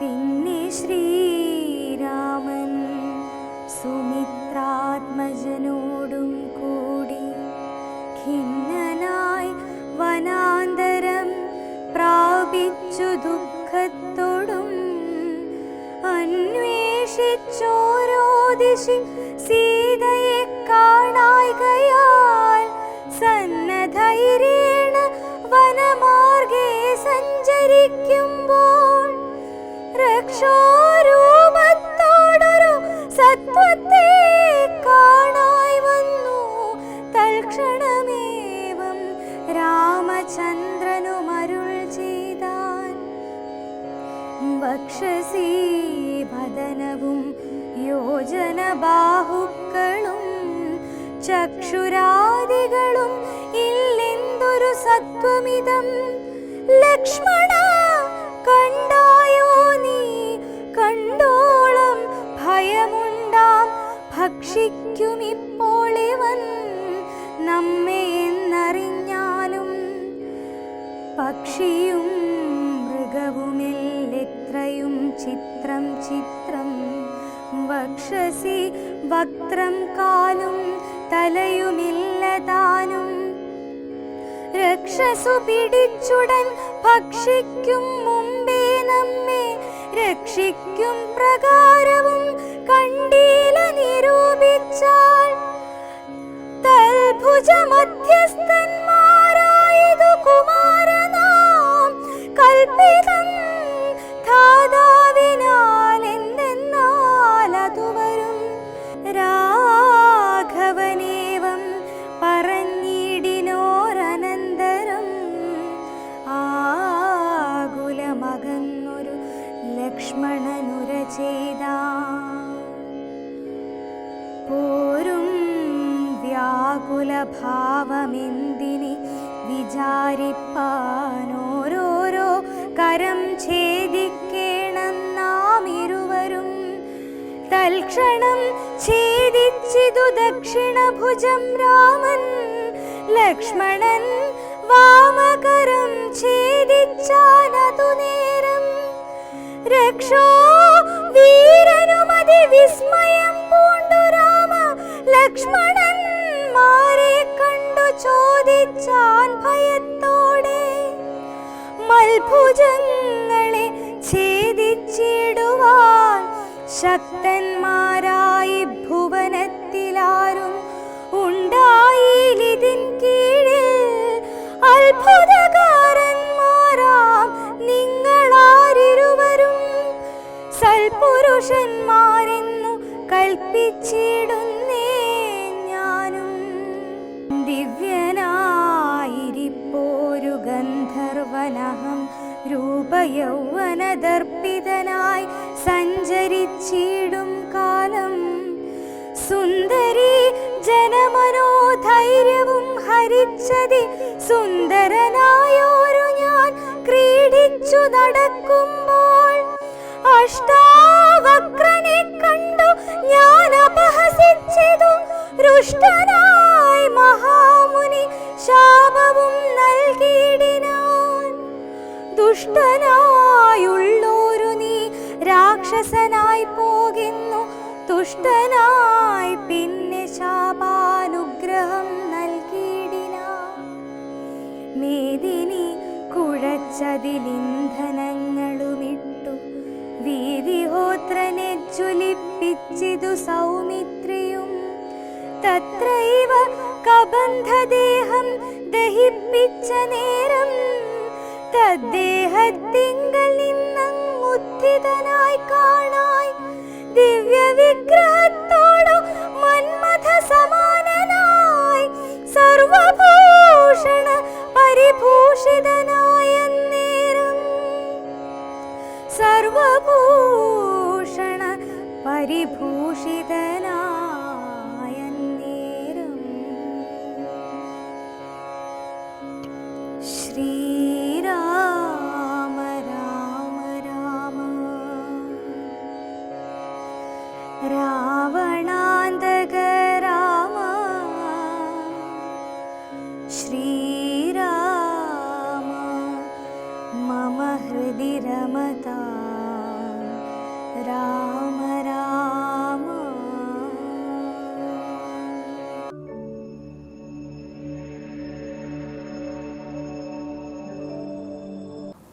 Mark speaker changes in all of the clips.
Speaker 1: പിന്നെ ശ്രീരാമൻ സുമിത്രാത്മജനോടും കൂടി ഖിന്നനായി വനാന്തരം പ്രാപിച്ചു ദുഃഖത്തോടും അന്വേഷിച്ചോരോ ദിശി വദനവും യോജന ബാഹുക്കളും ചക്ഷുരാദികളും ഇല്ലെന്തൊരു സത്വമിതം? ലക്ഷ്മണ കണ്ടായോ നീ? കണ്ടോളം ഭയമുണ്ടാം. ഭക്ഷിക്കുമിപ്പോൾ ഇവൻ നമ്മെ എന്നറിഞ്ഞാലും പക്ഷിയും മൃഗവുമെല്ലെത്രയും ചിത്രം ചിത്രം. വക്ഷസി വക്രം കാലും തലയുമില്ലതാനും. രക്ഷസു പിടിച്ചുടൻ ഭക്ഷിക്കും മുമ്പേ നമ്മെ രക്ഷിക്കും പ്രകാരവും കണ്ടീല നിരൂപിച്ചാൽ. തൽഭുജ മധ്യസ്ഥന്മാരായതു വിചാരിപ്പാനോരോരോ കരം ഛേദിക്കേണം നാം തൽക്ഷണം ഛേദിച്ചിതു ദക്ഷിണഭുജം രാമൻ. ലക്ഷ്മണൻ വാമകരം ഛേദിച്ചാനതു നേരം. രക്ഷോ വീരനുമതി വിസ്മയം പൂണ്ടു രാമ. ലക്ഷ്മണന്മാരെ കണ്ടു ചോദിച്ചാൻ ഭയത്തോടെ മൽഭുജങ്ങളെ ഛേദിച്ചിടുവാൻ ശക്തന്മാരായി ഭുവനത്തിലാരും ഉണ്ടായിലിതിൻ കീഴിൽ അത്ഭുതകാരന്മാരാം നിങ്ങളാരിരുവരും സൽപുരുഷന്മാരെന്നു കൽപ്പിച്ചിടുന്നേ. ഗന്ധർവനഹം രൂപയൗവനദർപ്പിതനായി സഞ്ചരിച്ചിടും കാലം. സുന്ദരി ജനമനോധൈര്യവും ഹരിച്ചതി സുന്ദരനായോരു ഞാൻ ക്രീഡിച്ചു നടക്കുമ്പോൾ. അഷ്ടാവക്രനെ കണ്ടു ഞാൻ അപഹസിച്ചതു രുഷ്ടനായി മഹാമുനി ശാപവും നൽകിയിടിനാൻ ദുഷ്ടനായുള്ളോരു നീ രാക്ഷസനായി പോകുന്നു. തുഷ്ടനായി പിന്നെ ശാപാനുഗ്രഹം നൽകിയിടിനാൻ മേദിനി കുഴച്ചതിലിന്ധനങ്ങളുമിട്ടു. വീതിഹോത്രനെ ജ്വലിപ്പിച്ചിതു സൗമിത്രിയും. തത്രൈവ കബന്ധദേഹം ദഹിപ്പിച്ച നേരം തദ്ദേഹത്തിങ്കൽ നിന്നുദ്ധിതനായി കാണായി. ദിവ്യ വിഗ്രഹത്തോടു മന്മഥ സമാനനായി സർവഭൂഷണ പരിഭൂഷിതനായ നേരം रमता राम राम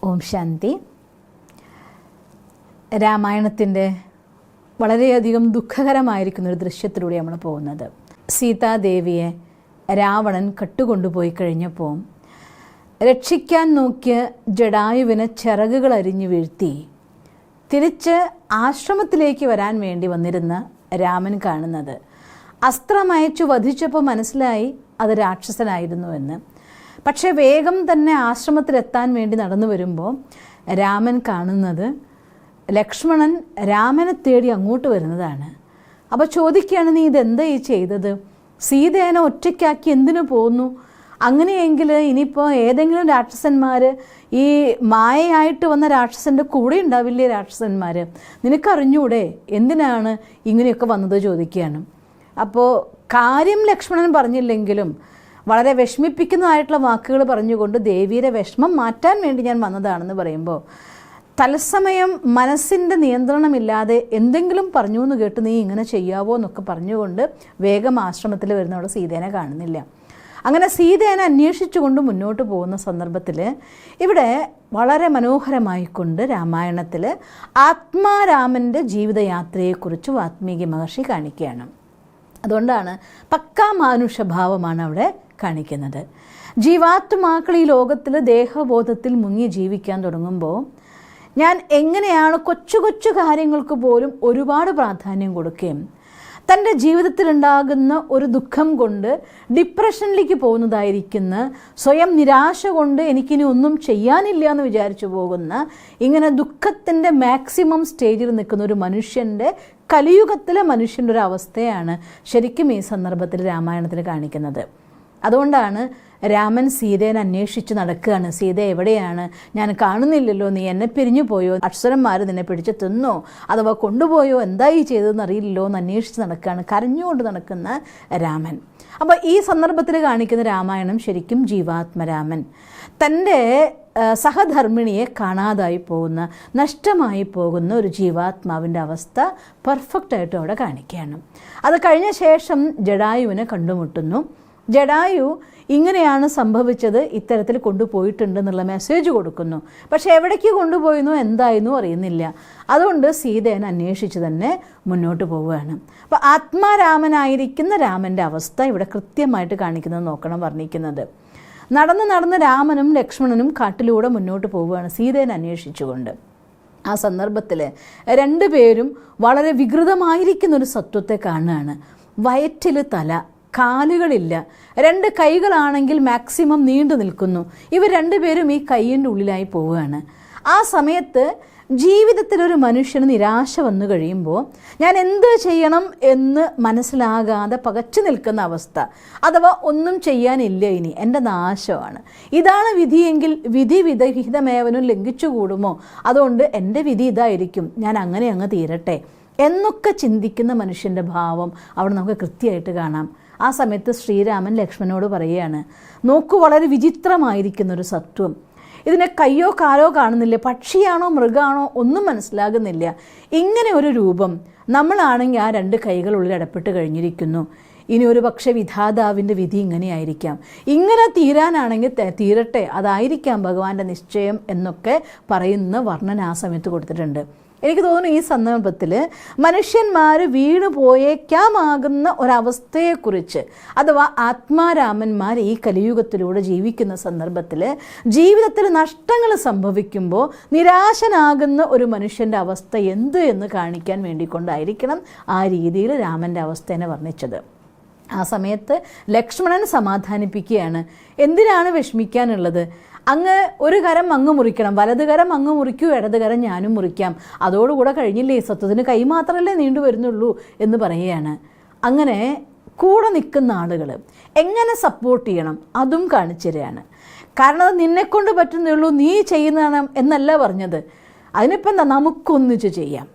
Speaker 2: ഓം ശാന്തി രാമായണത്തിൻ്റെ വളരെയധികം ദുഃഖകരമായിരിക്കുന്ന ഒരു ദൃശ്യത്തിലൂടെ നമ്മൾ പോകുന്നത് സീതാദേവിയെ രാവണൻ കട്ടുകൊണ്ടുപോയി കഴിഞ്ഞപ്പോൾ രക്ഷിക്കാൻ നോക്കിയ ജഡായുവിന് ചിറകുകൾ അരിഞ്ഞു വീഴ്ത്തി. തിരിച്ച് ആശ്രമത്തിലേക്ക് വരാൻ വേണ്ടി വന്നിരുന്ന രാമൻ കാണുന്നത്. അസ്ത്രമയച്ചു വധിച്ചപ്പോൾ മനസ്സിലായി അത് രാക്ഷസനായിരുന്നു എന്ന്. പക്ഷേ വേഗം തന്നെ ആശ്രമത്തിലെത്താൻ വേണ്ടി നടന്നു വരുമ്പോൾ രാമൻ കാണുന്നത് ലക്ഷ്മണൻ രാമനെ തേടി അങ്ങോട്ട് വരുന്നതാണ്. അപ്പോൾ ചോദിക്കുകയാണ് നീ ഇതെന്താ ഈ ചെയ്തത്? സീതേനെ ഒറ്റയ്ക്കാക്കി എന്തിനു പോന്നു? അങ്ങനെയെങ്കിൽ ഇനിയിപ്പോൾ ഏതെങ്കിലും രാക്ഷസന്മാർ ഈ മായയായിട്ട് വന്ന രാക്ഷസന്റെ കൂടെ ഉണ്ടാവില്ലേ രാക്ഷസന്മാർ നിനക്കറിഞ്ഞൂടെ എന്തിനാണ് ഇങ്ങനെയൊക്കെ വന്നത് ചോദിക്കുകയാണ്. അപ്പോൾ കാര്യം ലക്ഷ്മണൻ പറഞ്ഞില്ലെങ്കിലും വളരെ വിഷമിപ്പിക്കുന്നതായിട്ടുള്ള വാക്കുകൾ പറഞ്ഞുകൊണ്ട് ദേവിയുടെ വിഷമം മാറ്റാൻ വേണ്ടി ഞാൻ വന്നതാണെന്ന് പറയുമ്പോൾ തത്സമയം മനസ്സിന്റെ നിയന്ത്രണമില്ലാതെ എന്തെങ്കിലും പറഞ്ഞു എന്ന് കേട്ട് നീ ഇങ്ങനെ ചെയ്യാവോ എന്നൊക്കെ പറഞ്ഞുകൊണ്ട് വേഗം ആശ്രമത്തിൽ വരുന്നവിടെ സീതേനെ കാണുന്നില്ല. അങ്ങനെ സീതേനെ അന്വേഷിച്ചുകൊണ്ട് മുന്നോട്ട് പോകുന്ന സന്ദർഭത്തിൽ ഇവിടെ വളരെ മനോഹരമായിക്കൊണ്ട് രാമായണത്തിൽ ആത്മാരാമന്റെ ജീവിതയാത്രയെക്കുറിച്ച് വാത്മീകി മഹർഷി കാണിക്കുകയാണ്. അതുകൊണ്ടാണ് പക്കാ മാനുഷഭാവമാണ് അവിടെ കാണിക്കുന്നത്. ജീവാത്മാക്കൾ ഈ ലോകത്തിൽ ദേഹബോധത്തിൽ മുങ്ങി ജീവിക്കാൻ തുടങ്ങുമ്പോൾ ഞാൻ എങ്ങനെയാണ് കൊച്ചു കൊച്ചു കാര്യങ്ങൾക്ക് പോലും ഒരുപാട് പ്രാധാന്യം കൊടുക്കുകയും തന്റെ ജീവിതത്തിലുണ്ടാകുന്ന ഒരു ദുഃഖം കൊണ്ട് ഡിപ്രഷനിലേക്ക് പോകുന്നതായിരിക്കുന്ന സ്വയം നിരാശ കൊണ്ട് എനിക്കിനി ഒന്നും ചെയ്യാനില്ല എന്ന് വിചാരിച്ചു പോകുന്ന ഇങ്ങനെ ദുഃഖത്തിന്റെ മാക്സിമം സ്റ്റേജിൽ നിൽക്കുന്ന ഒരു മനുഷ്യന്റെ കലിയുഗത്തിലെ മനുഷ്യന്റെ ഒരു അവസ്ഥയാണ് ശരിക്കും ഈ സന്ദർഭത്തിൽ രാമായണത്തിൽ കാണിക്കുന്നത്. അതുകൊണ്ടാണ് രാമൻ സീതേനെ അന്വേഷിച്ച് നടക്കുകയാണ്. സീത എവിടെയാണ്? ഞാൻ കാണുന്നില്ലല്ലോ. നീ എന്നെ പിരിഞ്ഞു പോയോ? അക്ഷരന്മാർ നിന്നെ പിടിച്ച് തിന്നോ? അഥവാ കൊണ്ടുപോയോ? എന്തായി ചെയ്തതെന്ന് അറിയില്ലല്ലോ എന്ന് അന്വേഷിച്ച് നടക്കുകയാണ്. കരഞ്ഞുകൊണ്ട് നടക്കുന്ന രാമൻ. അപ്പോൾ ഈ സന്ദർഭത്തിൽ കാണിക്കുന്ന രാമായണം ശരിക്കും ജീവാത്മരാമൻ. തന്റെ സഹധർമ്മിണിയെ കാണാതായി പോകുന്ന നഷ്ടമായി പോകുന്ന ഒരു ജീവാത്മാവിന്റെ അവസ്ഥ പെർഫെക്റ്റായിട്ട് അവിടെ കാണിക്കുകയാണ്. അത് കഴിഞ്ഞ ശേഷം ജഡായുവിനെ കണ്ടുമുട്ടുന്നു. ജഡായു ഇങ്ങനെയാണ് സംഭവിച്ചത് ഇത്തരത്തിൽ കൊണ്ടുപോയിട്ടുണ്ട് എന്നുള്ള മെസ്സേജ് കൊടുക്കുന്നു. പക്ഷേ എവിടേക്ക് കൊണ്ടുപോയിരുന്നു എന്തായിരുന്നു അറിയുന്നില്ല. അതുകൊണ്ട് സീതേനെ അന്വേഷിച്ച് തന്നെ മുന്നോട്ട് പോവുകയാണ്. അപ്പോൾ ആത്മാരാമനായിരിക്കുന്ന രാമന്റെ അവസ്ഥ ഇവിടെ കൃത്യമായിട്ട് കാണിക്കുന്നത് നോക്കണം വർണിക്കുന്നത്. നടന്ന് നടന്ന് രാമനും ലക്ഷ്മണനും കാട്ടിലൂടെ മുന്നോട്ട് പോവുകയാണ് സീതേനെ അന്വേഷിച്ചുകൊണ്ട്. ആ സന്ദർഭത്തിൽ രണ്ടുപേരും വളരെ വികൃതമായിരിക്കുന്ന ഒരു സത്വത്തെ കാണുകയാണ്. വയറ്റിൽ തല കാലുകളില്ല. രണ്ട് കൈകളാണെങ്കിൽ മാക്സിമം നീണ്ടു നിൽക്കുന്നു. ഇവർ രണ്ടുപേരും ഈ കൈയിന്റെ ഉള്ളിലായി പോവുകയാണ്. ആ സമയത്ത് ജീവിതത്തിലൊരു മനുഷ്യന് നിരാശ വന്നു കഴിയുമ്പോൾ ഞാൻ എന്ത് ചെയ്യണം എന്ന് മനസ്സിലാകാതെ പകച്ചു നിൽക്കുന്ന അവസ്ഥ. അഥവാ ഒന്നും ചെയ്യാനില്ല ഇനി. എന്റെ നാശമാണ്. ഇതാണ് വിധിയെങ്കിൽ വിധി വിധഹിതമേവനും ലംഘിച്ചുകൂടുമോ അതുകൊണ്ട് എന്റെ വിധി ഇതായിരിക്കും. ഞാൻ അങ്ങനെ അങ്ങ് തീരട്ടെ. എന്നൊക്കെ ചിന്തിക്കുന്ന മനുഷ്യന്റെ ഭാവം അവിടെ നമുക്ക് കൃത്യമായിട്ട് കാണാം. ആ സമയത്ത് ശ്രീരാമൻ ലക്ഷ്മണനോട് പറയുകയാണ് നോക്കൂ വളരെ വിചിത്രമായിരിക്കുന്ന ഒരു സത്വം. ഇതിനെ കയ്യോ കാലോ കാണുന്നില്ല. പക്ഷിയാണോ മൃഗമാണോ ഒന്നും മനസ്സിലാകുന്നില്ല. ഇങ്ങനെ ഒരു രൂപം നമ്മളാണെങ്കിൽ ആ രണ്ട് കൈകളുള്ളിൽ ഇടപെട്ട് കഴിഞ്ഞിരിക്കുന്നു. ഇനി ഒരു പക്ഷേ വിധാതാവിന്റെ വിധി ഇങ്ങനെയായിരിക്കാം. ഇങ്ങനെ തീരാനാണെങ്കിൽ തീരട്ടെ. അതായിരിക്കാം ഭഗവാന്റെ നിശ്ചയം എന്നൊക്കെ പറയുന്ന വർണന ആ സമയത്ത് കൊടുത്തിട്ടുണ്ട്. എനിക്ക് തോന്നുന്നു ഈ സന്ദർഭത്തിൽ മനുഷ്യന്മാർ വീണു പോയേക്കാമാകുന്ന ഒരവസ്ഥയെക്കുറിച്ച് അഥവാ ആത്മാരാമന്മാർ ഈ കലിയുഗത്തിലൂടെ ജീവിക്കുന്ന സന്ദർഭത്തിൽ ജീവിതത്തിൽ നഷ്ടങ്ങൾ സംഭവിക്കുമ്പോൾ നിരാശനാകുന്ന ഒരു മനുഷ്യന്റെ അവസ്ഥ എന്ത് എന്ന് കാണിക്കാൻ വേണ്ടിക്കൊണ്ടായിരിക്കണം ആ രീതിയിൽ രാമന്റെ അവസ്ഥേനെ വർണിച്ചത്. ആ സമയത്ത് ലക്ഷ്മണൻ സമാധാനിപ്പിക്കുകയാണ്. എന്തിനാണ് വിഷമിക്കാനുള്ളത്? അങ്ങ് ഒരു കരം അങ്ങ് മുറിക്കണം വലത് കരം അങ്ങ് മുറിക്കൂ ഇടത് കരം ഞാനും മുറിക്കാം. അതോടുകൂടെ കഴിഞ്ഞില്ലേ സത്വത്തിന് കൈ മാത്രമല്ലേ നീണ്ടു വരുന്നുള്ളൂ എന്ന് പറയുകയാണ്. അങ്ങനെ കൂടെ നിൽക്കുന്ന ആളുകൾ എങ്ങനെ സപ്പോർട്ട് ചെയ്യണം? അതും കാണിച്ചു തരികയാണ് കാരണം അത് നിന്നെക്കൊണ്ട് പറ്റുന്നേ ഉള്ളൂ നീ ചെയ്യുന്നതാണ് എന്നല്ല പറഞ്ഞത്. അതിനിപ്പോൾ എന്താ നമുക്കൊന്നിച്ച് ചെയ്യാം.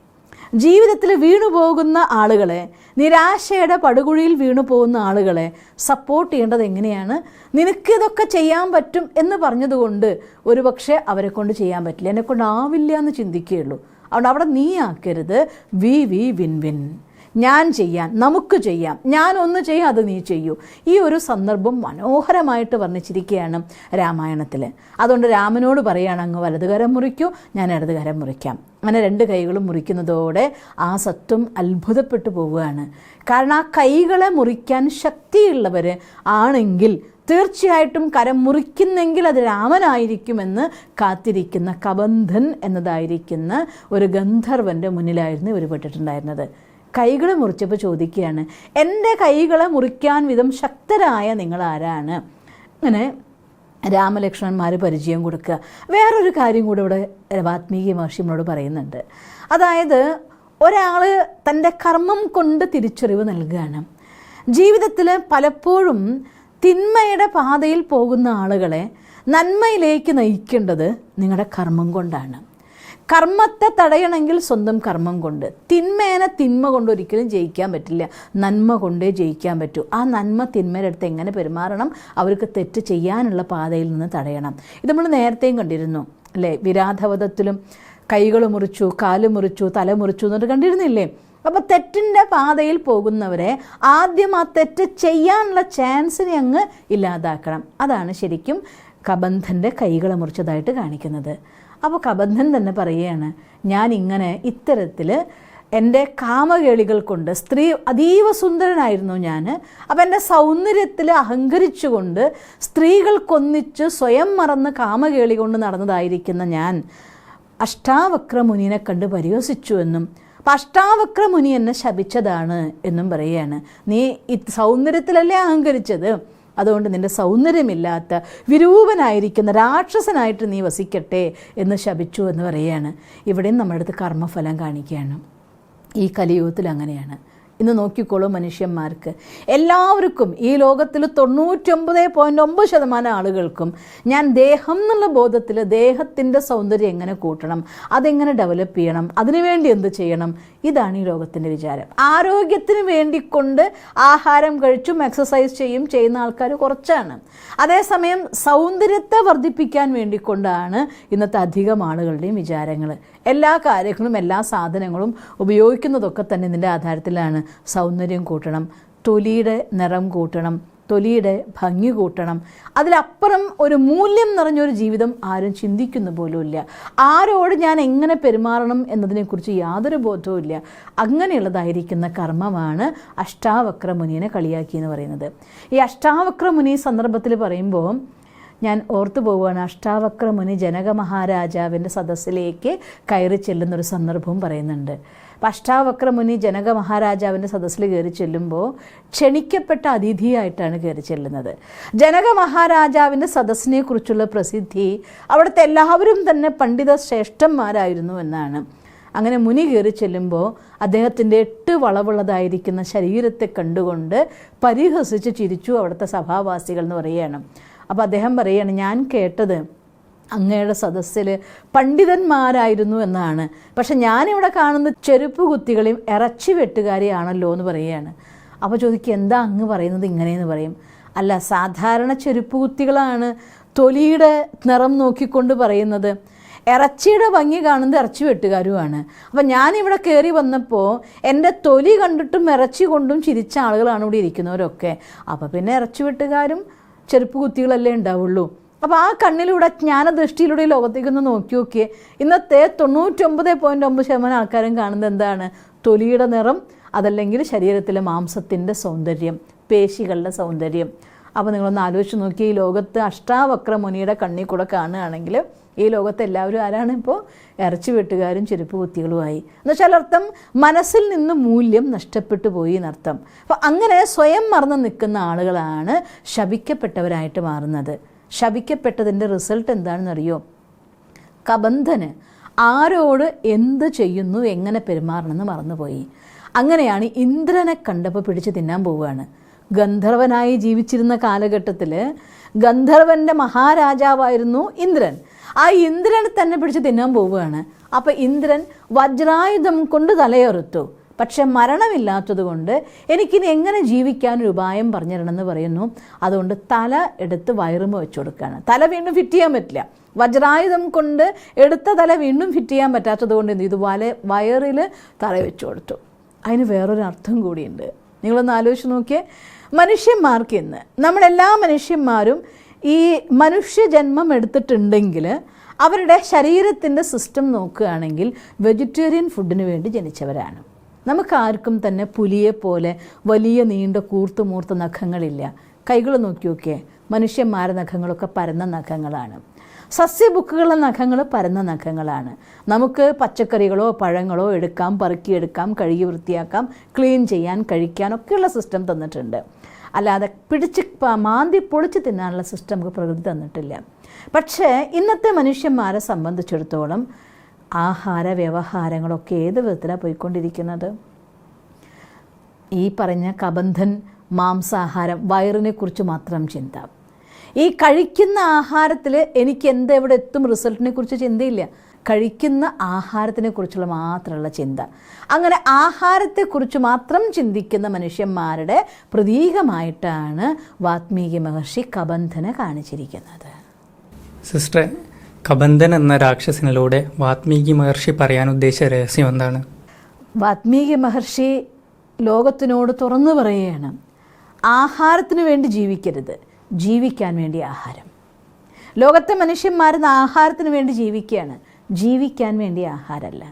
Speaker 2: ജീവിതത്തിൽ വീണു പോകുന്ന ആളുകളെ നിരാശയുടെ പടുകുഴിയിൽ വീണു പോകുന്ന ആളുകളെ സപ്പോർട്ട് ചെയ്യേണ്ടത് എങ്ങനെയാണ്? നിനക്കിതൊക്കെ ചെയ്യാൻ പറ്റും എന്ന് പറഞ്ഞതുകൊണ്ട് ഒരു പക്ഷേ അവരെ കൊണ്ട് ചെയ്യാൻ പറ്റില്ല. എന്നെ കൊണ്ടാവില്ല എന്ന് ചിന്തിക്കുകയുള്ളൂ. അതുകൊണ്ട് അവിടെ നീ ആക്കരുത്. വി വി വിൻ വിൻ. ഞാൻ ചെയ്യാൻ നമുക്ക് ചെയ്യാം. ഞാൻ ഒന്ന് ചെയ്യാം അത് നീ ചെയ്യൂ. ഈ ഒരു സന്ദർഭം മനോഹരമായിട്ട് വർണിച്ചിരിക്കുകയാണ് രാമായണത്തിൽ അതുകൊണ്ട് രാമനോട് പറയുകയാണ് അങ്ങ് വലതുകരം മുറിക്കൂ ഞാൻ ഇടതുകരം മുറിക്കാം. അങ്ങനെ രണ്ട് കൈകളും മുറിക്കുന്നതോടെ ആ സത്വം അത്ഭുതപ്പെട്ടു പോവുകയാണ്. കാരണം ആ കൈകളെ മുറിക്കാൻ ശക്തിയുള്ളവർ ആണെങ്കിൽ തീർച്ചയായിട്ടും കരം മുറിക്കുന്നെങ്കിൽ അത് രാമനായിരിക്കുമെന്ന് കാത്തിരിക്കുന്ന കബന്ധൻ എന്നതായിരിക്കുന്ന ഒരു ഗന്ധർവന്റെ മുന്നിലായിരുന്നു ഇവർ പെട്ടിട്ടുണ്ടായിരുന്നത്. കൈകളെ മുറിച്ചപ്പോൾ ചോദിക്കുകയാണ് എന്റെ കൈകളെ മുറിക്കാൻ വിധം ശക്തരായ നിങ്ങൾ ആരാണ് അങ്ങനെ രാമലക്ഷ്മണന്മാർ പരിചയം കൊടുക്കുക. വേറൊരു കാര്യം കൂടെ ഇവിടെ വാത്മീകി മഹർഷി പറയുന്നുണ്ട്. അതായത് ഒരാൾ തന്റെ കർമ്മം കൊണ്ട് തിരിച്ചറിവ് നൽകുകയാണ്. ജീവിതത്തിൽ പലപ്പോഴും തിന്മയുടെ പാതയിൽ പോകുന്ന ആളുകളെ നന്മയിലേക്ക് നയിക്കേണ്ടത് നിങ്ങളുടെ കർമ്മം കൊണ്ടാണ്. കർമ്മത്തെ തടയണമെങ്കിൽ സ്വന്തം കർമ്മം കൊണ്ട്. തിന്മേനെ തിന്മ കൊണ്ട് ഒരിക്കലും ജയിക്കാൻ പറ്റില്ല. നന്മ കൊണ്ടേ ജയിക്കാൻ പറ്റൂ. ആ നന്മ തിന്മയുടെ അടുത്ത് എങ്ങനെ പെരുമാറണം? അവർക്ക് തെറ്റ് ചെയ്യാനുള്ള പാതയിൽ നിന്ന് തടയണം. ഇത് നമ്മൾ നേരത്തെയും കണ്ടിരുന്നു അല്ലേ? വിരാധവധത്തിലും കൈകൾ മുറിച്ചു കാൽ മുറിച്ചു തല മുറിച്ചു എന്നിട്ട് കണ്ടിരുന്നില്ലേ? അപ്പോൾ തെറ്റിന്റെ പാതയിൽ പോകുന്നവരെ ആദ്യം ആ തെറ്റ് ചെയ്യാനുള്ള ചാൻസിനെ അങ്ങ് ഇല്ലാതാക്കണം. അതാണ് ശരിക്കും കബന്ധന്റെ കൈകളെ മുറിച്ചതായിട്ട് കാണിക്കുന്നത്. അപ്പോൾ കബന്ധൻ തന്നെ പറയുകയാണ് ഞാൻ ഇങ്ങനെ ഇത്തരത്തിൽ എന്റെ കാമകേളികൾ കൊണ്ട് സ്ത്രീ അതീവ സുന്ദരനായിരുന്നു ഞാൻ. അപ്പം എന്റെ സൗന്ദര്യത്തിൽ അഹങ്കരിച്ചുകൊണ്ട് സ്ത്രീകൾക്കൊന്നിച്ച് സ്വയം മറന്ന് കാമകേളി കൊണ്ട് നടന്നതായിരിക്കുന്ന ഞാൻ അഷ്ടാവക്ര മുനിനെ കണ്ട് പരിഹസിച്ചു എന്നും അപ്പം അഷ്ടാവക്ര മുനി എന്നെ ശപിച്ചതാണ് എന്നും പറയുകയാണ്. നീ സൗന്ദര്യത്തിലല്ലേ അഹങ്കരിച്ചത്? അതുകൊണ്ട് നിന്റെ സൗന്ദര്യമില്ലാത്ത വിരൂപനായിരിക്കുന്ന രാക്ഷസനായിട്ട് നീ വസിക്കട്ടെ എന്ന് ശപിച്ചു എന്ന് പറയുകയാണ്. ഇവിടെയും നമ്മുടെ അടുത്ത് കർമ്മഫലം കാണിക്കുകയാണ്. ഈ കലിയുഗത്തിൽ അങ്ങനെയാണ്. ഇന്ന് നോക്കിക്കോളൂ മനുഷ്യന്മാർക്ക്. എല്ലാവർക്കും ഈ ലോകത്തിൽ തൊണ്ണൂറ്റൊമ്പത് പോയിന്റ് ഒമ്പത് ശതമാനം ആളുകൾക്കും ഞാൻ ദേഹം എന്നുള്ള ബോധത്തിൽ ദേഹത്തിന്റെ സൗന്ദര്യം എങ്ങനെ കൂട്ടണം? അതെങ്ങനെ ഡെവലപ്പ് ചെയ്യണം? അതിനുവേണ്ടി എന്ത് ചെയ്യണം? ഇതാണ് ഈ രോഗത്തിന്റെ വിചാരം. ആരോഗ്യത്തിന് വേണ്ടിക്കൊണ്ട് ആഹാരം കഴിച്ചും എക്സസൈസ് ചെയ്യും ചെയ്യുന്ന ആൾക്കാർ കുറച്ചാണ്. അതേസമയം സൗന്ദര്യത്തെ വർദ്ധിപ്പിക്കാൻ വേണ്ടിക്കൊണ്ടാണ് ഇന്നത്തെ അധികം ആളുകളുടെയും വിചാരങ്ങൾ എല്ലാ കാര്യങ്ങളും എല്ലാ സാധനങ്ങളും ഉപയോഗിക്കുന്നതൊക്കെ തന്നെ ഇതിന്റെ ആധാരത്തിലാണ്. സൗന്ദര്യം കൂട്ടണം തൊലിയുടെ നിറം കൂട്ടണം തൊലിയുടെ ഭംഗി കൂട്ടണം. അതിലപ്പുറം ഒരു മൂല്യം നിറഞ്ഞൊരു ജീവിതം ആരും ചിന്തിക്കുന്ന പോലുമില്ല ആരോട് ഞാൻ എങ്ങനെ പെരുമാറണം എന്നതിനെക്കുറിച്ച് യാതൊരു ബോധവും ഇല്ല. അങ്ങനെയുള്ളതായിരിക്കുന്ന കർമ്മമാണ് അഷ്ടാവക്ര മുനിയെ കളിയാക്കി എന്ന് പറയുന്നത്. ഈ അഷ്ടാവക്ര മുനി സന്ദർഭത്തിൽ പറയുമ്പോൾ ഞാൻ ഓർത്തു പോവുകയാണ് അഷ്ടാവക്ര മുനി ജനക മഹാരാജാവിന്റെ സദസ്സിലേക്ക് കയറി ചെല്ലുന്നൊരു സന്ദർഭവും പറയുന്നുണ്ട്. അപ്പം അഷ്ടാവക്ര മുനി ജനക മഹാരാജാവിന്റെ സദസ്സിൽ കയറി ചെല്ലുമ്പോൾ ക്ഷണിക്കപ്പെട്ട അതിഥിയായിട്ടാണ് കയറി ചെല്ലുന്നത്. ജനക മഹാരാജാവിന്റെ സദസ്സിനെ കുറിച്ചുള്ള പ്രസിദ്ധി അവിടുത്തെ എല്ലാവരും തന്നെ പണ്ഡിത ശ്രേഷ്ഠന്മാരായിരുന്നു എന്നാണ്. അങ്ങനെ മുനി കയറി ചെല്ലുമ്പോൾ അദ്ദേഹത്തിന്റെ എട്ട് വളവുള്ളതായിരിക്കുന്ന ശരീരത്തെ കണ്ടുകൊണ്ട് പരിഹസിച്ച് ചിരിച്ചു അവിടുത്തെ സഭാവാസികൾ എന്ന് പറയുകയാണ്. അപ്പോൾ അദ്ദേഹം പറയുകയാണ് ഞാൻ കേട്ടത് അങ്ങയുടെ സദസ്സിൽ പണ്ഡിതന്മാരായിരുന്നു എന്നാണ്. പക്ഷെ ഞാനിവിടെ കാണുന്ന ചെരുപ്പ് കുത്തികളെയും ഇറച്ചി വെട്ടുകാരെയാണല്ലോ എന്ന് പറയുകയാണ്. അപ്പോൾ ചോദിക്കുക എന്താ അങ്ങ് പറയുന്നത് ഇങ്ങനെയെന്ന് പറയും. അല്ല സാധാരണ ചെരുപ്പ് കുത്തികളാണ് തൊലിയുടെ നിറം നോക്കിക്കൊണ്ട് പറയുന്നത്. ഇറച്ചിയുടെ ഭംഗി കാണുന്നത് ഇറച്ചി വെട്ടുകാരുമാണ്. അപ്പം ഞാനിവിടെ കയറി വന്നപ്പോൾ എന്റെ തൊലി കണ്ടിട്ടും ഇറച്ചി കൊണ്ടും ചിരിച്ച ആളുകളാണ് ഇവിടെ ഇരിക്കുന്നവരൊക്കെ. അപ്പോൾ പിന്നെ ഇറച്ചി വെട്ടുകാരും ചെരുപ്പ് കുത്തികളല്ലേ ഉണ്ടാവുള്ളൂ. അപ്പോൾ ആ കണ്ണിലൂടെ ജ്ഞാനദൃഷ്ടിയിലൂടെ ലോകത്തേക്കൊന്ന് നോക്കി നോക്കിയേ. ഇന്നത്തെ തൊണ്ണൂറ്റൊമ്പത് പോയിന്റ് ഒമ്പത് ശതമാനം ആൾക്കാരും കാണുന്നത് എന്താണ്? തൊലിയുടെ നിറം അതല്ലെങ്കിൽ ശരീരത്തിലെ മാംസത്തിന്റെ സൗന്ദര്യം പേശികളുടെ സൗന്ദര്യം. അപ്പോൾ നിങ്ങളൊന്ന് ആലോചിച്ച് നോക്കി ഈ ലോകത്ത് അഷ്ടാവക്ര മുനിയുടെ കണ്ണിൽ കൂടെ കാണുകയാണെങ്കിൽ ഈ ലോകത്ത് എല്ലാവരും ആരാണ് ഇപ്പോൾ ഇറച്ചി വെട്ടുകാരും ചെരുപ്പ് കുത്തികളുമായി. എന്നുവെച്ചാൽ അർത്ഥം മനസ്സിൽ നിന്ന് മൂല്യം നഷ്ടപ്പെട്ടു പോയി എന്നർത്ഥം. അപ്പോൾ അങ്ങനെ സ്വയം മറന്ന് നിൽക്കുന്ന ആളുകളാണ് ശപിക്കപ്പെട്ടവരായിട്ട് മാറുന്നത്. ശപിക്കപ്പെട്ടതിന്റെ റിസൾട്ട് എന്താണെന്നറിയോ? കബന്ധന് ആരോട് എന്ത് ചെയ്യുന്നു എങ്ങനെ പെരുമാറണമെന്ന് മറന്നുപോയി. അങ്ങനെയാണ് ഇന്ദ്രനെ കണ്ടപ്പോൾ പിടിച്ച് തിന്നാൻ പോവുകയാണ്. ഗന്ധർവനായി ജീവിച്ചിരുന്ന കാലഘട്ടത്തിൽ ഗന്ധർവന്റെ മഹാരാജാവായിരുന്നു ഇന്ദ്രൻ. ആ ഇന്ദ്രനെ തന്നെ പിടിച്ച് തിന്നാൻ പോവുകയാണ്. അപ്പോൾ ഇന്ദ്രൻ വജ്രായുധം കൊണ്ട് തലയെറുത്തു. പക്ഷെ മരണമില്ലാത്തതുകൊണ്ട് എനിക്കിനി എങ്ങനെ ജീവിക്കാൻ ഒരു ഉപായം പറഞ്ഞു തരണമെന്ന് പറയുന്നു. അതുകൊണ്ട് തല എടുത്ത് വയറുമ വെച്ചു കൊടുക്കുകയാണ്. തല വീണ്ടും ഫിറ്റ് ചെയ്യാൻ പറ്റില്ല. വജ്രായുധം കൊണ്ട് എടുത്ത തല വീണ്ടും ഫിറ്റ് ചെയ്യാൻ പറ്റാത്തത് കൊണ്ട് എന്ത് വല വയറിൽ തല വെച്ചു കൊടുത്തു. അതിന് വേറൊരു അർത്ഥം കൂടിയുണ്ട്. നിങ്ങളൊന്ന് ആലോചിച്ച് നോക്കിയേ. മനുഷ്യന്മാർക്ക് ഇന്ന് നമ്മളെല്ലാ മനുഷ്യന്മാരും ഈ മനുഷ്യജന്മം എടുത്തിട്ടുണ്ടെങ്കിൽ അവരുടെ ശരീരത്തിന്റെ സിസ്റ്റം നോക്കുകയാണെങ്കിൽ വെജിറ്റേറിയൻ ഫുഡിന് വേണ്ടി ജനിച്ചവരാണ്. നമുക്കാർക്കും തന്നെ പുലിയെ പോലെ വലിയ നീണ്ട കൂർത്ത് മൂർത്ത നഖങ്ങളില്ല. കൈകൾ നോക്കി നോക്കിയേ മനുഷ്യന്മാരുടെ നഖങ്ങളൊക്കെ പരന്ന നഖങ്ങളാണ്. സസ്യബുക്കുകളുടെ നഖങ്ങൾ പരന്ന നഖങ്ങളാണ്. നമുക്ക് പച്ചക്കറികളോ പഴങ്ങളോ എടുക്കാം പെറുക്കിയെടുക്കാം കഴുകി വൃത്തിയാക്കാം ക്ലീൻ ചെയ്യാൻ കഴിക്കാൻ ഒക്കെയുള്ള സിസ്റ്റം തന്നിട്ടുണ്ട്. അല്ലാതെ പിടിച്ച് മാന്തി പൊളിച്ച് തിന്നാനുള്ള സിസ്റ്റം നമുക്ക് പ്രകൃതി തന്നിട്ടില്ല. പക്ഷേ ഇന്നത്തെ മനുഷ്യന്മാരെ സംബന്ധിച്ചിടത്തോളം ആഹാര വ്യവഹാരങ്ങളൊക്കെ ഏത് വിധത്തിലാണ് പോയിക്കൊണ്ടിരിക്കുന്നത്? ഈ പറഞ്ഞ കബന്ധൻ മാംസാഹാരം വയറിനെക്കുറിച്ച് മാത്രം ചിന്ത. ഈ കഴിക്കുന്ന ആഹാരത്തിൽ എനിക്ക് എന്ത് എവിടെ എത്തും റിസൾട്ടിനെ കുറിച്ച് ചിന്തയില്ല. കഴിക്കുന്ന ആഹാരത്തിനെ കുറിച്ചുള്ള മാത്രമുള്ള ചിന്ത. അങ്ങനെ ആഹാരത്തെക്കുറിച്ച് മാത്രം ചിന്തിക്കുന്ന മനുഷ്യന്മാരുടെ പ്രതീകമായിട്ടാണ് വാത്മീകി മഹർഷി കബന്ധനെ കാണിച്ചിരിക്കുന്നത്.
Speaker 3: സിസ്റ്ററെ കബന്ധൻ എന്ന രാക്ഷസനിലൂടെ വാത്മീകി മഹർഷി പറയാൻ ഉദ്ദേശിച്ച രഹസ്യം എന്താണ്?
Speaker 2: വാത്മീകി മഹർഷി ലോകത്തിനോട് തുറന്നു പറയുകയാണ് ആഹാരത്തിന് വേണ്ടി ജീവിക്കരുത് ജീവിക്കാൻ വേണ്ടി ആഹാരം. ലോകത്തെ മനുഷ്യന്മാരുന്ന ആഹാരത്തിന് വേണ്ടി ജീവിക്കുകയാണ് ജീവിക്കാൻ വേണ്ടി ആഹാരമല്ല.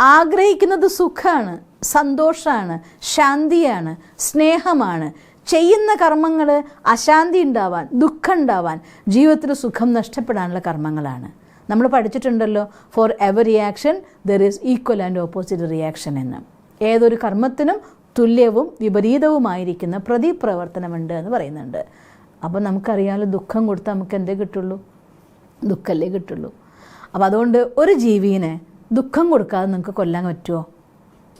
Speaker 2: ആഗ്രഹിക്കുന്നത് സുഖമാണ് സന്തോഷമാണ് ശാന്തിയാണ് സ്നേഹമാണ് ചെയ്യുന്ന കർമ്മങ്ങൾ അശാന്തി ഉണ്ടാവാൻ ദുഃഖം ഉണ്ടാവാൻ ജീവിതത്തിൽ സുഖം നഷ്ടപ്പെടാനുള്ള കർമ്മങ്ങളാണ്. നമ്മൾ പഠിച്ചിട്ടുണ്ടല്ലോ for every reaction there is equal and opposite reaction എന്ന്. ഏതൊരു കർമ്മത്തിനും തുല്യവും വിപരീതവുമായിരിക്കുന്ന പ്രതിപ്രവർത്തനമുണ്ട് എന്ന് പറയുന്നുണ്ട്. അപ്പോൾ നമുക്കറിയാമല്ലോ ദുഃഖം കൊടുത്താൽ നമുക്ക് എന്തേ കിട്ടുള്ളൂ? ദുഃഖമല്ലേ കിട്ടുള്ളൂ. അപ്പോൾ അതുകൊണ്ട് ഒരു ജീവിനെ ദുഃഖം കൊടുക്കാതെ നിങ്ങൾക്ക് കൊല്ലാൻ പറ്റുമോ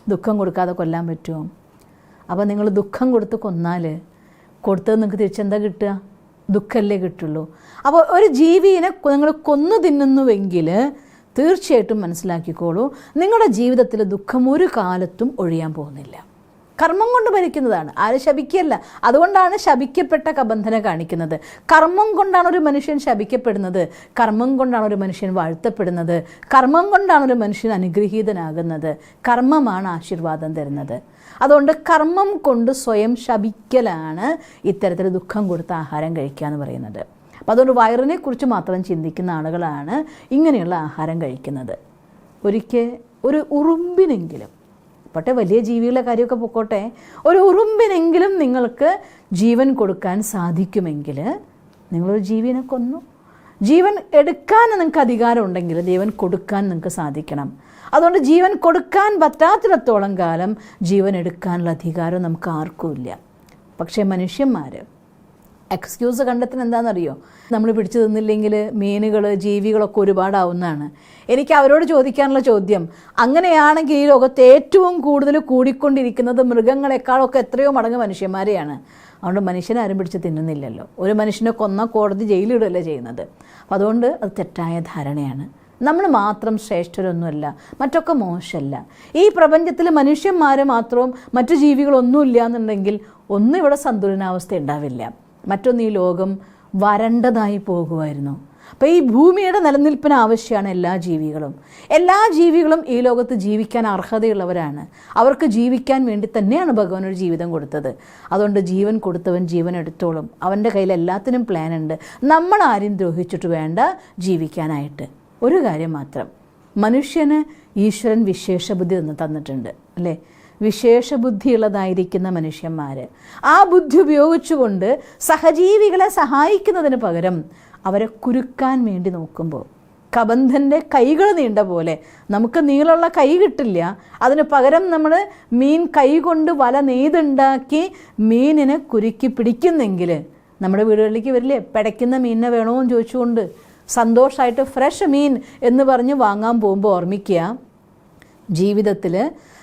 Speaker 2: ദുഃഖം കൊടുക്കാതെ കൊല്ലാൻ പറ്റുമോ അപ്പോൾ നിങ്ങൾ ദുഃഖം കൊടുത്ത് കൊന്നാൽ കൊടുത്തത് നിങ്ങൾക്ക് തിരിച്ചെന്താ കിട്ടുക? ദുഃഖമല്ലേ കിട്ടുള്ളൂ. അപ്പോൾ ഒരു ജീവിനെ നിങ്ങൾ കൊന്നു തിന്നുന്നുവെങ്കിൽ തീർച്ചയായിട്ടും മനസ്സിലാക്കിക്കോളൂ നിങ്ങളുടെ ജീവിതത്തിൽ ദുഃഖം ഒരു കാലത്തും ഒഴിയാൻ പോകുന്നില്ല. കർമ്മം കൊണ്ട് ഭരിക്കുന്നതാണ്. ആര് ശപിക്കല്ല അതുകൊണ്ടാണ് ശപിക്കപ്പെട്ട കബന്ധന കാണിക്കുന്നത്. കർമ്മം കൊണ്ടാണ് ഒരു മനുഷ്യൻ ശപിക്കപ്പെടുന്നത്. കർമ്മം കൊണ്ടാണ് ഒരു മനുഷ്യൻ വാഴ്ത്തപ്പെടുന്നത്. കർമ്മം കൊണ്ടാണ് ഒരു മനുഷ്യൻ അനുഗ്രഹീതനാകുന്നത്. കർമ്മമാണ് ആശീർവാദം തരുന്നത്. അതുകൊണ്ട് കർമ്മം കൊണ്ട് സ്വയം ശപിക്കലാണ് ഇത്തരത്തിൽ ദുഃഖം കൊടുത്ത ആഹാരം കഴിക്കുക എന്ന് പറയുന്നത്. അപ്പോൾ അതുകൊണ്ട് വയറിനെ കുറിച്ച് മാത്രം ചിന്തിക്കുന്ന ആളുകളാണ് ഇങ്ങനെയുള്ള ആഹാരം കഴിക്കുന്നത്. ഒരിക്കൽ ഒരു ഉറുമ്പിനെങ്കിലും പോട്ടെ വലിയ ജീവികളുടെ കാര്യമൊക്കെ പൊക്കോട്ടെ. ഒരു ഉറുമ്പിനെങ്കിലും നിങ്ങൾക്ക് ജീവൻ കൊടുക്കാൻ സാധിക്കുമെങ്കിൽ നിങ്ങളൊരു ജീവിനെ കൊന്നു. ജീവൻ എടുക്കാൻ നിങ്ങൾക്ക് അധികാരം ഉണ്ടെങ്കിൽ ജീവൻ കൊടുക്കാൻ നിങ്ങൾക്ക് സാധിക്കണം. അതുകൊണ്ട് ജീവൻ കൊടുക്കാൻ പറ്റാത്തിടത്തോളം കാലം ജീവൻ എടുക്കാനുള്ള അധികാരം നമുക്ക് ആർക്കുമില്ല പക്ഷേ മനുഷ്യന്മാർ എക്സ്ക്യൂസ് കണ്ടെത്തുന്ന എന്താണെന്നറിയോ നമ്മൾ പിടിച്ചു തിന്നില്ലെങ്കിൽ മീനുകൾ ജീവികളൊക്കെ ഒരുപാടാവുന്നതാണ്. എനിക്ക് അവരോട് ചോദിക്കാനുള്ള ചോദ്യം അങ്ങനെയാണെങ്കിൽ ഈ ലോകത്ത് ഏറ്റവും കൂടുതൽ കൂടിക്കൊണ്ടിരിക്കുന്നത് മൃഗങ്ങളെക്കാളൊക്കെ എത്രയോ മടങ്ങ് മനുഷ്യന്മാരെയാണ്. അതുകൊണ്ട് മനുഷ്യനെ ആരും പിടിച്ച് തിന്നുന്നില്ലല്ലോ. ഒരു മനുഷ്യനെ കൊന്ന കോടതി ജയിലിടുകയല്ലേ ചെയ്യുന്നത്. അപ്പോൾ അതുകൊണ്ട് അത് തെറ്റായ ധാരണയാണ്. നമ്മൾ മാത്രം ശ്രേഷ്ഠരൊന്നുമല്ല മറ്റൊക്കെ മോശമല്ല. ഈ പ്രപഞ്ചത്തിൽ മനുഷ്യന്മാർ മാത്രവും മറ്റു ജീവികളൊന്നുമില്ല എന്നുണ്ടെങ്കിൽ ഒന്നും ഇവിടെ സന്തുലനാവസ്ഥ ഉണ്ടാവില്ല. മറ്റൊന്ന് ഈ ലോകം വരണ്ടതായി പോകുമായിരുന്നു. അപ്പോൾ ഈ ഭൂമിയുടെ നിലനിൽപ്പിന് ആവശ്യമാണ് എല്ലാ ജീവികളും. എല്ലാ ജീവികളും ഈ ലോകത്ത് ജീവിക്കാൻ അർഹതയുള്ളവരാണ്. അവർക്ക് ജീവിക്കാൻ വേണ്ടി തന്നെയാണ് ഭഗവാൻ ഒരു ജീവിതം കൊടുത്തത്. അതുകൊണ്ട് ജീവൻ കൊടുത്തവൻ ജീവൻ എടുത്തോളും. അവന്റെ കയ്യിൽ എല്ലാത്തിനും പ്ലാൻ ഉണ്ട്. നമ്മൾ ആരും ദ്രോഹിച്ചിട്ട് വേണ്ട ജീവിക്കാനായിട്ട്. ഒരു കാര്യം മാത്രം. മനുഷ്യന് ഈശ്വരൻ വിശേഷ ബുദ്ധി തന്ന് തന്നിട്ടുണ്ട് അല്ലേ? വിശേഷ ബുദ്ധിയുള്ളതായിരിക്കുന്ന മനുഷ്യന്മാർ ആ ബുദ്ധി ഉപയോഗിച്ചുകൊണ്ട് സഹജീവികളെ സഹായിക്കുന്നതിന് പകരം അവരെ കുരുക്കാൻ വേണ്ടി നോക്കുമ്പോൾ കബന്ധന്റെ കൈകൾ നീണ്ട പോലെ നമുക്ക് നീളമുള്ള കൈ കിട്ടില്ല അതിന് പകരം നമ്മൾ മീൻ കൈ കൊണ്ട് വല നെയ്തുണ്ടാക്കി മീനിനെ കുരുക്കി പിടിക്കുന്നെങ്കിൽ നമ്മുടെ വീടുകളിലേക്ക് വരില്ലേ പിടയ്ക്കുന്ന മീനിനെ വേണോ എന്ന് ചോദിച്ചുകൊണ്ട് സന്തോഷമായിട്ട് ഫ്രഷ് മീൻ എന്ന് പറഞ്ഞ് വാങ്ങാൻ പോകുമ്പോൾ ഓർമ്മിക്കുക ജീവിതത്തിൽ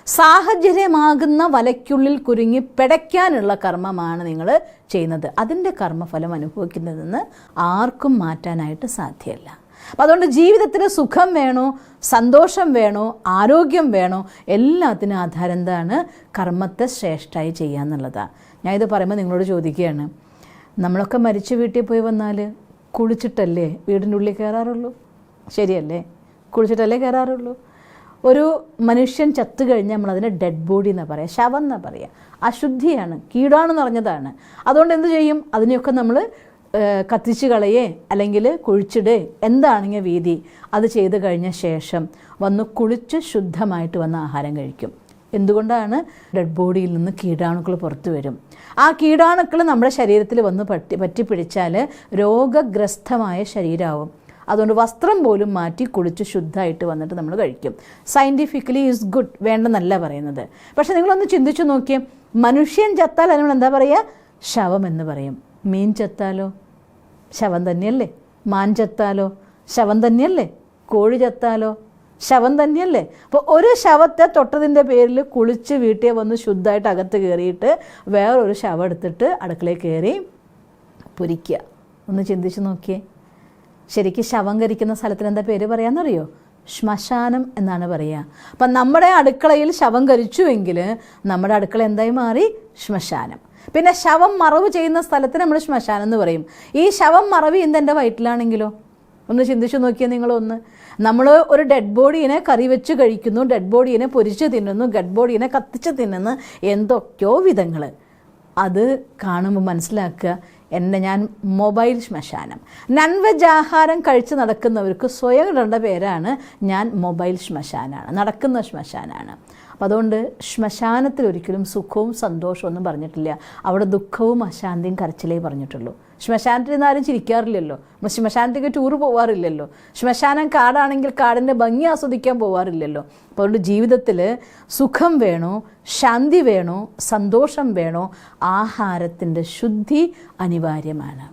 Speaker 2: സാഹചര്യമാകുന്ന വലയ്ക്കുള്ളിൽ കുരുങ്ങി പിടയ്ക്കാനുള്ള കർമ്മമാണ് നിങ്ങൾ ചെയ്യുന്നത്. അതിന്റെ കർമ്മഫലം അനുഭവിക്കുന്നതെന്ന് ആർക്കും മാറ്റാനായിട്ട് സാധ്യമല്ല അപ്പം അതുകൊണ്ട് ജീവിതത്തിൽ സുഖം വേണോ സന്തോഷം വേണോ ആരോഗ്യം വേണോ എല്ലാത്തിനും ആധാരം എന്താണ്? കർമ്മത്തെ ശ്രേഷ്ഠമായി ചെയ്യുക എന്നുള്ളതാണ് ഞാൻ ഇത് പറയുമ്പോൾ നിങ്ങളോട് ചോദിക്കുകയാണ് നമ്മളൊക്കെ മരിച്ച് വീട്ടിൽ പോയി വന്നാൽ കുളിച്ചിട്ടല്ലേ വീടിന്റെ ഉള്ളിൽ കയറാറുള്ളൂ? ശരിയല്ലേ? കുളിച്ചിട്ടല്ലേ കയറാറുള്ളൂ? ഒരു മനുഷ്യൻ ചത്തു കഴിഞ്ഞാൽ നമ്മളതിനെ ഡെഡ് ബോഡി എന്ന് പറയുക ശവം എന്ന് പറയുക അശുദ്ധിയാണ് കീടാണ് നിറഞ്ഞതാണ് അതുകൊണ്ട് എന്ത് ചെയ്യും? അതിനെയൊക്കെ നമ്മൾ കത്തിച്ച് കളയേ അല്ലെങ്കിൽ കുഴിച്ചിടേ എന്താണെങ്കിൽ വീതി. അത് ചെയ്ത് കഴിഞ്ഞ ശേഷം വന്ന് കുളിച്ച് ശുദ്ധമായിട്ട് വന്ന് ആഹാരം കഴിക്കും. എന്തുകൊണ്ടാണ്? ഡെഡ് ബോഡിയിൽ നിന്ന് കീടാണുക്കൾ പുറത്തു വരും. ആ കീടാണുക്കൾ നമ്മുടെ ശരീരത്തിൽ വന്ന് പറ്റി പറ്റിപ്പിടിച്ചാൽ രോഗഗ്രസ്തമായ ശരീരമാവും അതുകൊണ്ട് വസ്ത്രം പോലും മാറ്റി കുളിച്ച് ശുദ്ധമായിട്ട് വന്നിട്ട് നമ്മൾ കഴിക്കും. സയന്റിഫിക്കലി ഈസ് ഗുഡ് വേണ്ടെന്നല്ല പറയുന്നത്. പക്ഷേ നിങ്ങളൊന്ന് ചിന്തിച്ചു നോക്കിയേ മനുഷ്യൻ ചത്താൽ നമ്മൾ എന്താ പറയുക ശവം എന്ന് പറയും. മീൻ ചത്താലോ? ശവം തന്നെയല്ലേ? മാൻ ചത്താലോ? ശവം തന്നെയല്ലേ? കോഴി ചത്താലോ? ശവം തന്നെയല്ലേ? അപ്പോൾ ഒരു ശവത്തെ തൊട്ടതിന്റെ പേരിൽ കുളിച്ച് വീട്ടിൽ വന്ന് ശുദ്ധമായിട്ട് അകത്ത് കയറിയിട്ട് വേറൊരു ശവം എടുത്തിട്ട് അടുക്കളയിൽ കയറി പൊരിക്കുക. ഒന്ന് ചിന്തിച്ച് നോക്കിയേ. ശരിക്കും ശവം കരിക്കുന്ന സ്ഥലത്തിന് എന്താ പേര് പറയാമെന്നറിയോ ശ്മശാനം എന്നാണ് പറയുക അപ്പം നമ്മുടെ അടുക്കളയിൽ ശവം കരിച്ചുവെങ്കിൽ നമ്മുടെ അടുക്കള എന്തായി മാറി? ശ്മശാനം. പിന്നെ ശവം മറവ് ചെയ്യുന്ന സ്ഥലത്തിന് നമ്മൾ ശ്മശാനം എന്ന് പറയും. ഈ ശവം മറവ് ഇന്ന് എന്റെ വയറ്റിലാണെങ്കിലോ? ഒന്ന് ചിന്തിച്ചു നോക്കിയാൽ നിങ്ങളൊന്ന്. നമ്മൾ ഒരു ഡെഡ് ബോഡീനെ കറി വെച്ച് കഴിക്കുന്നു ഡെഡ് ബോഡീനെ പൊരിച്ച് തിന്നുന്നു ഡെഡ് ബോഡീനെ കത്തിച്ച് തിന്നുന്നു എന്തൊക്കെയോ വിധങ്ങൾ അത് കാണുമ്പോൾ മനസ്സിലാക്കുക എന്റെ ഞാൻ മൊബൈൽ ശ്മശാനം. നൺ വെജ് ആഹാരം കഴിച്ച് നടക്കുന്നവർക്ക് സ്വയം ഇടേണ്ട പേരാണ് ഞാൻ മൊബൈൽ ശ്മശാനാണ് നടക്കുന്ന ശ്മശാനാണ്. അപ്പം അതുകൊണ്ട് ശ്മശാനത്തിൽ ഒരിക്കലും സുഖവും സന്തോഷവും ഒന്നും പറഞ്ഞിട്ടില്ല. അവിടെ ദുഃഖവും അശാന്തിയും കരച്ചിലേ പറഞ്ഞിട്ടുള്ളൂ. ശ്മശാനത്തിൽ നിന്ന് ആരും ചിരിക്കാറില്ലല്ലോ. ശ്മശാനത്തേക്ക് ടൂർ പോവാറില്ലല്ലോ. ശ്മശാനം കാടാണെങ്കിൽ കാടിന്റെ ഭംഗി ആസ്വദിക്കാൻ പോവാറില്ലല്ലോ. അപ്പോൾ അതുകൊണ്ട് ജീവിതത്തിൽ സുഖം വേണോ ശാന്തി വേണോ സന്തോഷം വേണോ ആഹാരത്തിന്റെ ശുദ്ധി അനിവാര്യമാണ്.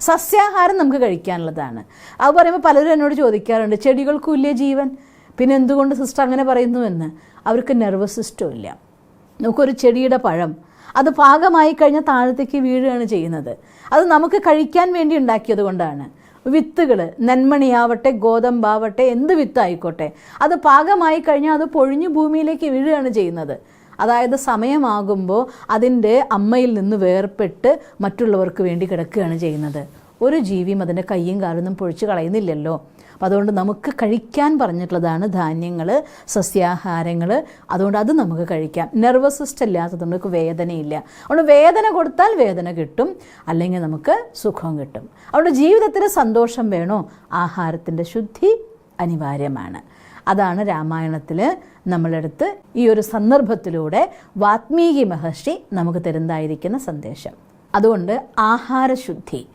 Speaker 2: സസ്യാഹാരം നമുക്ക് കഴിക്കാനുള്ളതാണ്. അത് പറയുമ്പോൾ പലരും എന്നോട് ചോദിക്കാറുണ്ട് ചെടികൾക്കും ഇല്ലേ ജീവൻ? പിന്നെ എന്തുകൊണ്ട് സിസ്റ്റർ അങ്ങനെ പറയുന്നുവെന്ന്? അവർക്ക് നെർവസ് സിസ്റ്റം ഇല്ല. നമുക്കൊരു ചെടിയുടെ പഴം അത് പാകമായി കഴിഞ്ഞാൽ താഴത്തേക്ക് വീഴുകയാണ് ചെയ്യുന്നത്. അത് നമുക്ക് കഴിക്കാൻ വേണ്ടി ഉണ്ടാക്കിയത് കൊണ്ടാണ്. വിത്തുകൾ നെന്മണിയാവട്ടെ ഗോതമ്പാവട്ടെ എന്ത് വിത്തായിക്കോട്ടെ. അത് പാകമായി കഴിഞ്ഞാൽ അത് പൊഴിഞ്ഞ് ഭൂമിയിലേക്ക് വീഴുകയാണ് ചെയ്യുന്നത്. അതായത് സമയമാകുമ്പോൾ അതിന്റെ അമ്മയിൽ നിന്ന് വേർപെട്ട് മറ്റുള്ളവർക്ക് വേണ്ടി കിടക്കുകയാണ് ചെയ്യുന്നത്. ഒരു ജീവിയും അതിന്റെ കയ്യും കാലൊന്നും പൊഴിച്ച് കളയുന്നില്ലല്ലോ. അപ്പം അതുകൊണ്ട് നമുക്ക് കഴിക്കാൻ പറഞ്ഞിട്ടുള്ളതാണ് ധാന്യങ്ങൾ സസ്യാഹാരങ്ങൾ അതുകൊണ്ട് അത് നമുക്ക് കഴിക്കാം. നെർവസ് സിസ്റ്റം ഇല്ലാത്തതുകൊണ്ട് നമുക്ക് വേദനയില്ല. അതുകൊണ്ട് വേദന കൊടുത്താൽ വേദന കിട്ടും. അല്ലെങ്കിൽ നമുക്ക് സുഖം കിട്ടും. അതുകൊണ്ട് ജീവിതത്തിൽ സന്തോഷം വേണോ? ആഹാരത്തിന്റെ ശുദ്ധി അനിവാര്യമാണ്. അതാണ് രാമായണത്തിൽ നമ്മളെടുത്ത് ഈ ഒരു സന്ദർഭത്തിലൂടെ വാത്മീകി മഹർഷി നമുക്ക് തരുന്നതായിരിക്കുന്ന സന്ദേശം. അതുകൊണ്ട് ആഹാരശുദ്ധി.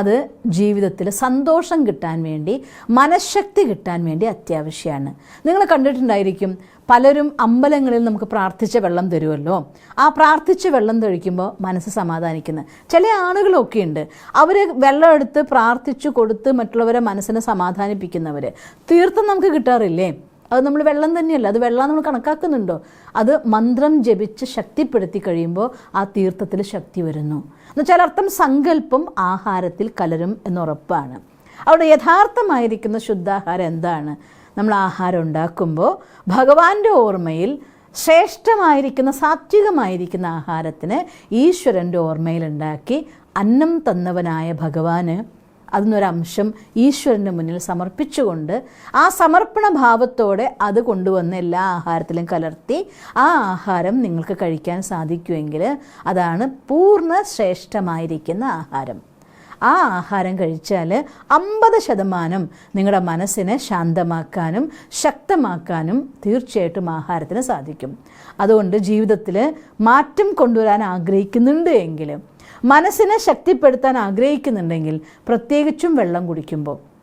Speaker 2: അത് ജീവിതത്തിൽ സന്തോഷം കിട്ടാൻ വേണ്ടി മനഃശക്തി കിട്ടാൻ വേണ്ടി അത്യാവശ്യമാണ്. നിങ്ങൾ കണ്ടിട്ടുണ്ടായിരിക്കും പലരും അമ്പലങ്ങളിൽ നമുക്ക് പ്രാർത്ഥിച്ച വെള്ളം തരുമല്ലോ. ആ പ്രാർത്ഥിച്ച വെള്ളം തൊഴിക്കുമ്പോൾ മനസ്സ് സമാധാനിക്കുന്നത് ചില ആളുകളൊക്കെ ഉണ്ട് അവർ വെള്ളം എടുത്ത് പ്രാർത്ഥിച്ചു കൊടുത്ത് മറ്റുള്ളവരെ മനസ്സിനെ സമാധാനിപ്പിക്കുന്നവർ തീർത്ഥം നമുക്ക് കിട്ടാറില്ലേ? അത് നമ്മൾ വെള്ളം തന്നെയല്ല അത് വെള്ളം നമ്മൾ കണക്കാക്കുന്നുണ്ടോ? അത് മന്ത്രം ജപിച്ച് ശക്തിപ്പെടുത്തി കഴിയുമ്പോൾ ആ തീർത്ഥത്തിൽ ശക്തി വരുന്നു. എന്നുവെച്ചാൽ അർത്ഥം സങ്കല്പം ആഹാരത്തിൽ കലരും എന്നുറപ്പാണ്. അവിടെ യഥാർത്ഥമായിരിക്കുന്ന ശുദ്ധാഹാരം എന്താണ്? നമ്മൾ ആഹാരം ഉണ്ടാക്കുമ്പോൾ ഭഗവാന്റെ ഓർമ്മയിൽ ശ്രേഷ്ഠമായിരിക്കുന്ന സാത്വികമായിരിക്കുന്ന ആഹാരത്തിന് ഈശ്വരന്റെ ഓർമ്മയിൽ ഉണ്ടാക്കി അന്നം തന്നവനായ ഭഗവാന് അതിനൊരംശം ഈശ്വരന്റെ മുന്നിൽ സമർപ്പിച്ചുകൊണ്ട് ആ സമർപ്പണ ഭാവത്തോടെ അത് കൊണ്ടുവന്ന് എല്ലാ ആഹാരത്തിലും കലർത്തി ആ ആഹാരം നിങ്ങൾക്ക് കഴിക്കാൻ സാധിക്കുമെങ്കിൽ അതാണ് പൂർണ ശ്രേഷ്ഠമായിരിക്കുന്ന ആഹാരം. ആ ആഹാരം കഴിച്ചാൽ അമ്പത് ശതമാനം നിങ്ങളുടെ മനസ്സിനെ ശാന്തമാക്കാനും ശക്തമാക്കാനും തീർച്ചയായിട്ടും ആഹാരത്തിന് സാധിക്കും. അതുകൊണ്ട് ജീവിതത്തിൽ മാറ്റം കൊണ്ടുവരാൻ ആഗ്രഹിക്കുന്നുണ്ട് എങ്കിലും മനസ്സിനെ ശക്തിപ്പെടുത്താൻ ആഗ്രഹിക്കുന്നുണ്ടെങ്കിൽ പ്രത്യേകിച്ചും വെള്ളം കുടിക്കുമ്പോൾ.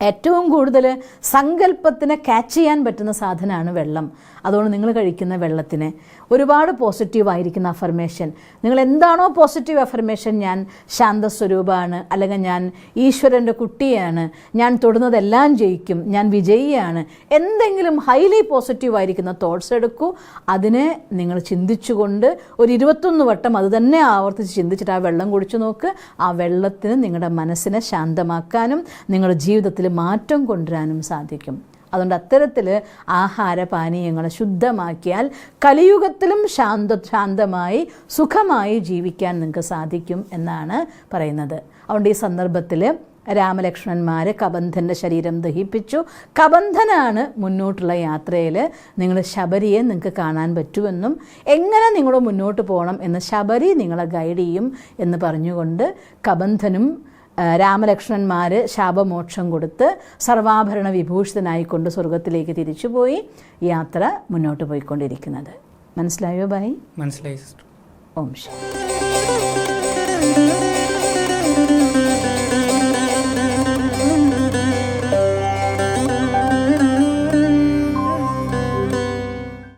Speaker 2: ഏറ്റവും കൂടുതൽ സങ്കല്പത്തിനെ ക്യാച്ച് ചെയ്യാൻ പറ്റുന്ന സാധനമാണ് വെള്ളം. അതുകൊണ്ട് നിങ്ങൾ കഴിക്കുന്ന വെള്ളത്തിന് ഒരുപാട് പോസിറ്റീവ് ആയിരിക്കുന്ന അഫർമേഷൻ നിങ്ങൾ എന്താണോ പോസിറ്റീവ് അഫർമേഷൻ ഞാൻ ശാന്തസ്വരൂപമാണ് അല്ലെങ്കിൽ ഞാൻ ഈശ്വരന്റെ കുട്ടിയാണ് ഞാൻ തൊടുന്നതെല്ലാം ജയിക്കും ഞാൻ വിജയിയാണ് എന്തെങ്കിലും ഹൈലി പോസിറ്റീവ് ആയിരിക്കുന്ന തോട്ട്സ് എടുക്കൂ. അതിനെ നിങ്ങൾ ചിന്തിച്ചുകൊണ്ട് ഒരു ഇരുപത്തൊന്ന് വട്ടം അത് തന്നെ ആവർത്തിച്ച് ചിന്തിച്ചിട്ട് ആ വെള്ളം കുടിച്ചു നോക്ക്. ആ വെള്ളത്തിന് നിങ്ങളുടെ മനസ്സിനെ ശാന്തമാക്കാനും നിങ്ങളുടെ ജീവിതത്തിൽ മാറ്റം കൊണ്ടുവരാനും സാധിക്കും. അതുകൊണ്ട് അത്തരത്തിൽ ആഹാരപാനീയങ്ങൾ ശുദ്ധമാക്കിയാൽ കലിയുഗത്തിലും ശാന്ത ശാന്തമായി സുഖമായി ജീവിക്കാൻ നിങ്ങൾക്ക് സാധിക്കും എന്നാണ് പറയുന്നത്. അതുകൊണ്ട് ഈ സന്ദർഭത്തിൽ രാമലക്ഷ്മണന്മാർ കബന്ധന്റെ ശരീരം ദഹിപ്പിച്ചു. കബന്ധനാണ് മുന്നോട്ടുള്ള യാത്രയിൽ നിങ്ങൾ ശബരിയെ നിങ്ങൾക്ക് കാണാൻ പറ്റുമെന്നും എങ്ങനെ നിങ്ങൾ മുന്നോട്ട് പോകണം എന്ന് ശബരി നിങ്ങളെ ഗൈഡ് ചെയ്യും എന്ന് പറഞ്ഞുകൊണ്ട് കബന്ധനും രാമലക്ഷ്മണന്മാർ ശാപമോക്ഷം കൊടുത്ത് സർവാഭരണ വിഭൂഷിതനായിക്കൊണ്ട് സ്വർഗത്തിലേക്ക് തിരിച്ചുപോയി യാത്ര മുന്നോട്ട് പോയിക്കൊണ്ടിരിക്കുന്നത്. മനസ്സിലായോ ബായി?
Speaker 3: മനസ്സിലായി സിസ്റ്റർ.
Speaker 2: ഓം ശരി.